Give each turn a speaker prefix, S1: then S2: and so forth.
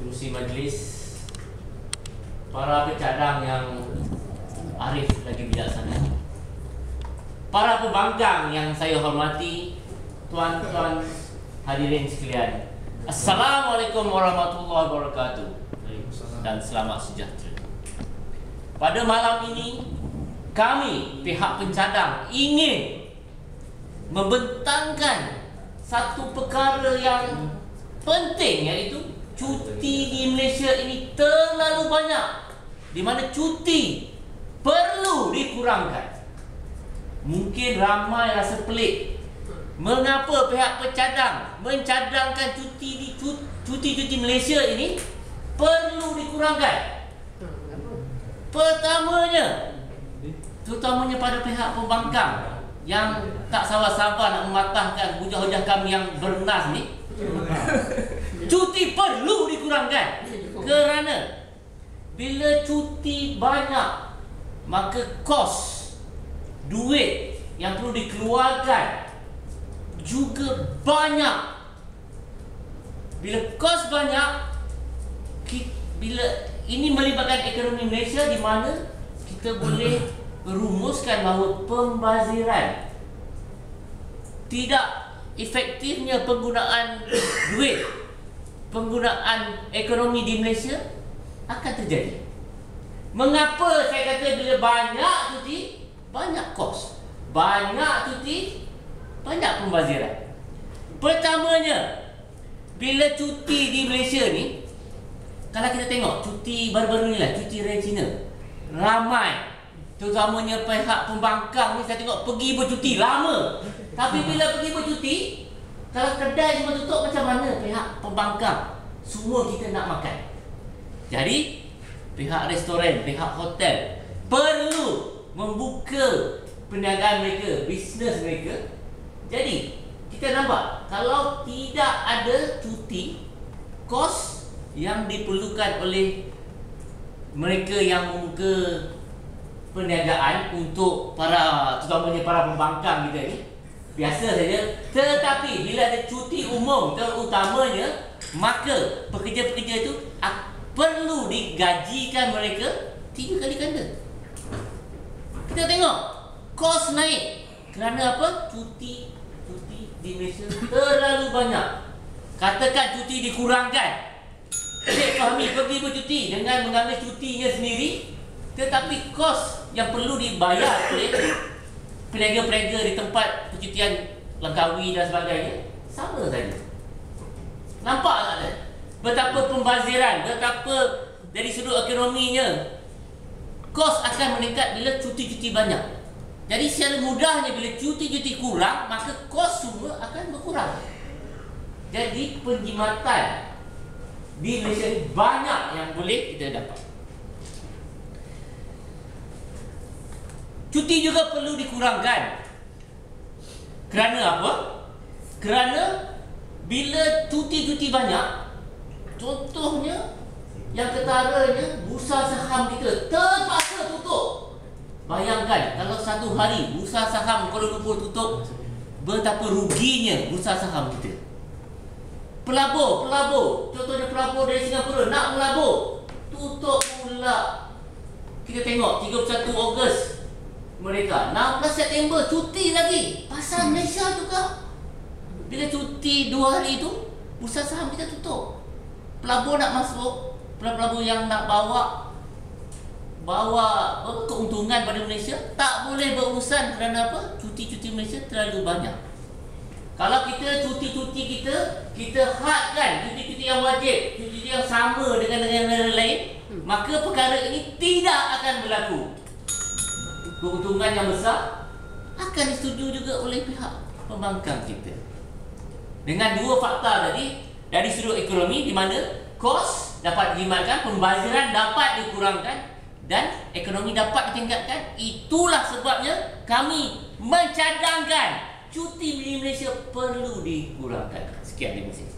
S1: kerusi majlis para pecadang yang arif lagi bijaksana. Para pembangkang yang saya hormati tuan-tuan hadirin sekalian. Assalamualaikum warahmatullahi wabarakatuh. Dan selamat sejahtera. Pada malam ini kami pihak pencadang ingin membentangkan satu perkara yang penting iaitu cuti di Malaysia ini terlalu banyak. Di mana cuti perlu dikurangkan. Mungkin ramai rasa pelik. Mengapa pihak pencadang mencadangkan cuti di cuti-cuti Malaysia ini perlu dikurangkan? Pertamanya terutamanya pada pihak pembangkang yang tak sabar-sabar nak mematahkan hujah-hujah kami yang bernas ni cuti perlu dikurangkan. Kerana bila cuti banyak maka kos duit yang perlu dikeluarkan juga banyak. Bila kos banyak bila ini melibatkan ekonomi Malaysia di mana kita boleh rumuskan bahawa pembaziran tidak efektifnya penggunaan duit penggunaan ekonomi di Malaysia akan terjadi. Mengapa saya kata bila banyak cuti banyak kos banyak cuti banyak pembaziran? Pertamanya bila cuti di Malaysia ni kalau kita tengok cuti baru-baru ni lah cuti raya Cina ramai. Terutamanya pihak pembangkang ni saya tengok pergi bercuti lama. Tapi bila pergi bercuti kalau kedai semua tutup macam mana pihak pembangkang? Semua kita nak makan. Jadi pihak restoran pihak hotel perlu membuka perniagaan mereka bisnes mereka. Jadi kita nampak kalau tidak ada cuti kos yang diperlukan oleh mereka yang membuka perniagaan untuk para terutamanya para pembangkang kita ni biasa saja. Tetapi bila ada cuti umum terutamanya maka pekerja-pekerja itu perlu digajikan mereka tiga kali ganda. Kita tengok kos naik. Kerana apa? Cuti cuti di Malaysia terlalu banyak. Katakan cuti dikurangkan. Cik Fahmi pergi bercuti dengan mengambil cutinya sendiri. Tetapi kos yang perlu dibayar oleh peniaga-peniaga di tempat percutian Langkawi dan sebagainya sama saja. Nampak tak Betapa pembaziran, betapa dari sudut ekonominya kos akan meningkat bila cuti-cuti banyak. Jadi secara mudahnya bila cuti-cuti kurang, maka kos semua akan berkurang. Jadi penjimatan di Malaysia banyak yang boleh kita dapat. Cuti juga perlu dikurangkan. Kerana apa? Kerana bila cuti-cuti banyak, contohnya yang ketaranya bursa saham kita terpaksa tutup. Bayangkan kalau satu hari bursa saham Kuala Lumpur tutup, betapa ruginya bursa saham kita. Pelabur, pelabur, contohnya pelabur dari Singapura nak melabur, tutup pula. Kita tengok 31 Ogos mereka. 16 September cuti lagi. Pasal Malaysia juga bila cuti dua hari itu bursa saham kita tutup. Pelabur nak masuk pelabur yang nak bawa bawa keuntungan pada Malaysia tak boleh berurusan kerana apa? Cuti-cuti Malaysia terlalu banyak. Kalau kita cuti-cuti kita kita hadkan cuti-cuti yang wajib cuti-cuti yang sama dengan negara lain maka perkara ini tidak akan berlaku keuntungan yang besar akan disetujui juga oleh pihak pembangkang kita. Dengan dua fakta tadi dari sudut ekonomi di mana kos dapat dijimatkan, pembaziran dapat dikurangkan dan ekonomi dapat ditingkatkan. Itulah sebabnya kami mencadangkan cuti di Malaysia perlu dikurangkan. Sekian. Terima kasih.